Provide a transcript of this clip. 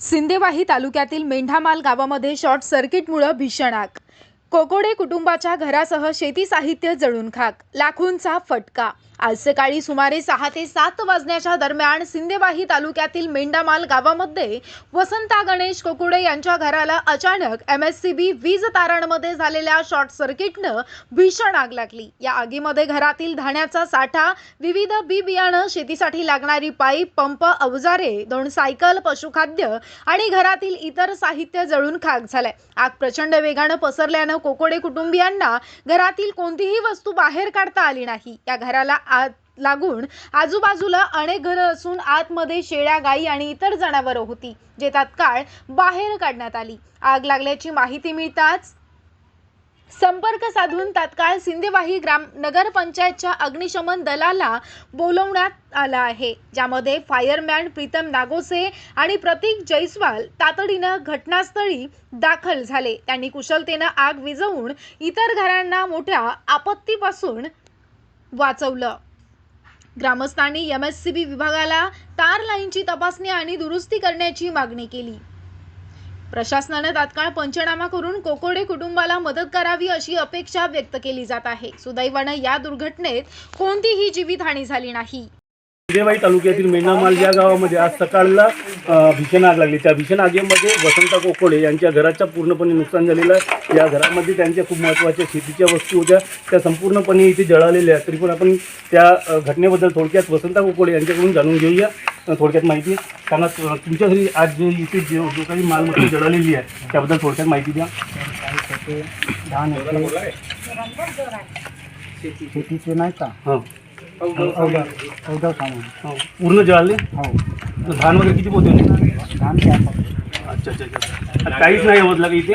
सिंदेवाही तालुक्यातील मेंढामाल गावामध्ये शॉर्ट सर्किटमुळं भीषण आग. कोकोडे कुटुंबाच्या घरासह शेती साहित्य जळून खाक लाखोंचा फटका. आज सकाळी सुमारे सहा ते सात वाजण्याच्या दरम्यान सिंदेवाही तालुक्यातील मेंढामाल गावामध्ये वसंता गणेश कोकुडे यांच्या घराला अचानक एम एस सी बी वीज तारांमध्ये झालेल्या शॉर्ट सर्किटनं भीषण आग लागली. या आगीमध्ये घरातील धान्याचा साठा विविध बी बियाणं शेतीसाठी लागणारी पाईप पंप अवजारे दोन सायकल पशुखाद्य आणि घरातील इतर साहित्य जळून खाक झालंय. आग प्रचंड वेगानं पसरल्यानं कोकोडे कुटुंबियांना घरातील कोणतीही वस्तू बाहेर काढता आली नाही. या घराला आत लागून आजूबाजूला अनेक घरं असून आतमध्ये शेळ्या गायी आणि इतर जनावरं होती जे तात्काळ बाहेर काढण्यात आली. आग लागल्याची माहिती मिळताच संपर्क साधून तात्काळ सिंदेवाही ग्राम नगरपंचायतच्या अग्निशमन दलाला बोलवण्यात आलं आहे ज्यामध्ये फायरमॅन प्रीतम नागोसे आणि प्रतीक जैस्वाल तातडीनं घटनास्थळी दाखल झाले. त्यांनी कुशलतेनं आग विझवून इतर घरांना मोठ्या आपत्तीपासून वाचवलं. ग्रामस्थांनी एम एस सी बी विभागाला तार लाईनची तपासणी आणि दुरुस्ती करण्याची मागणी केली. प्रशासनानं तात्काळ पंचनामा करून कोकोडे कुटुंबाला मदत करावी अशी अपेक्षा व्यक्त केली जात आहे. सुदैवानं या दुर्घटनेत कोणतीही जीवितहानी झाली नाही. देवाई तालुक्यातील मेणामाल या गावामध्ये आज सकाळला भीषण आग लागली. त्या भीषण आगीमध्ये वसंत कोकोडे यांच्या घराच्या पूर्णपणे नुकसान झालेलं आहे. या घरामध्ये त्यांच्या खूप महत्त्वाच्या शेतीच्या वस्तू होत्या. त्या संपूर्णपणे इथे जळालेल्या आहेत. तरी पण आपण त्या घटनेबद्दल थोडक्यात वसंत कोकोडे यांच्याकडून जाणून घेऊया. थोडक्यात माहिती अ, तुमच्या घरी आज जे इथे जे जो काही मालमत्ता जळालेली आहे त्याबद्दल थोडक्यात माहिती द्या. धान होते शेतीचे नाही का? हाँ. अवघड अवघड सामान हो. पूर्ण जळाले? हो. धान वगैरे किती पोते होते? धान अच्छा अच्छा अच्छा. काहीच नाही होत लागा इथे?